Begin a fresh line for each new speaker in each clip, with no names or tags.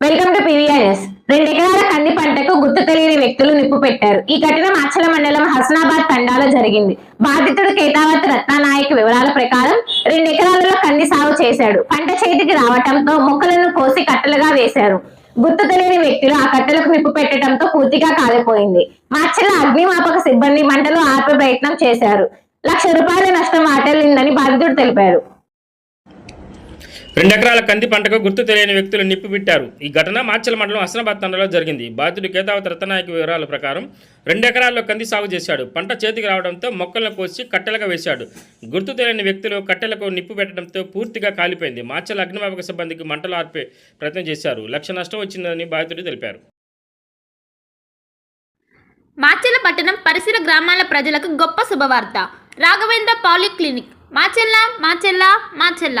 Welcome to పీవీఆర్ఎస్ రెండు ఎకరాల కంది పంటకు గుర్తు తెలియని వ్యక్తులు నిప్పు పెట్టారు. ఈ ఘటన మాచల మండలం హస్నాబాద్ తండాలో జరిగింది. బాధితుడు కేతావత్ రత్నానాయక్ వివరాల ప్రకారం రెండు ఎకరాలలో కంది సాగు చేశాడు. పంట చేతికి రావటంతో మొక్కలను కోసి కట్టలుగా వేశారు. గుర్తు తెలియని వ్యక్తులు ఆ కట్టెలకు నిప్పు పెట్టడంతో పూర్తిగా కాలిపోయింది. మాచల అగ్నిమాపక సిబ్బంది మంటలు ఆపే ప్రయత్నం చేశారు. లక్ష రూపాయల నష్టం వాటిల్లిందని బాధితుడు తెలిపారు.
రెండు ఎకరాల కంది పంటకు గుర్తు తెలియని వ్యక్తులు నిప్పు పెట్టారు ఈ ఘటన మాచల మండలం హసనాబాద్ తండలో జరిగింది. బాధితుడు కేతావతి రత్నాయక వివరాల ప్రకారం రెండు ఎకరాల్లో కంది సాగు చేశాడు. పంట చేతికి రావడంతో మొక్కలను కోసి కట్టెలుగా వేశాడు. గుర్తు తెలియని వ్యక్తులు కట్టెలకు నిప్పు పెట్టడంతో పూర్తిగా కాలిపోయింది. మాచల అగ్నిమాపక సిబ్బందికి మంటలు ఆర్పే ప్రయత్నం చేశారు. లక్ష నష్టం వచ్చిందని బాధితుడు తెలిపారు.
మాచెల్ల పట్టణం పరిసర గ్రామాల ప్రజలకు గొప్ప శుభవార్త. Raghavendra polyclinic. Machella Machella Macherla.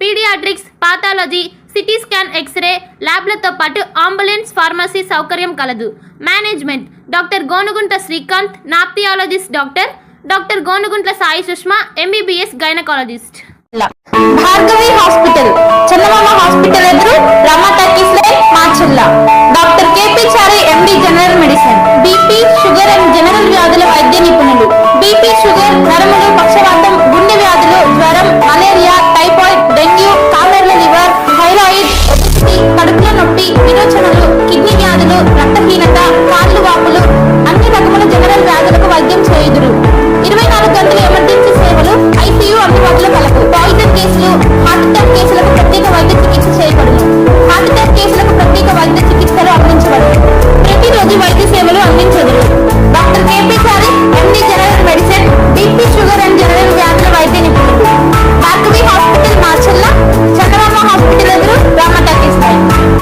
paediatrics pathology CT scan X ray ల్యాబ్లతో పాటు అంబులెన్స్ ఫార్మసీ సౌకర్యం కలదు. Management doctor Gonugunta Srikanth ophthalmologist doctor doctor Gonuguntla Sai Sushma MBBS gynaecologist.
Bhargavi hospital Chandamama hospital ఎదురు రమ్మ టర్కీస్ మా మా నొప్పి విరోచనలు కిడ్నీ వ్యాధులు రక్తహీనత కాళ్ళు వాపులు అన్ని రకముల జనరల్ వ్యాధులకు వైద్యం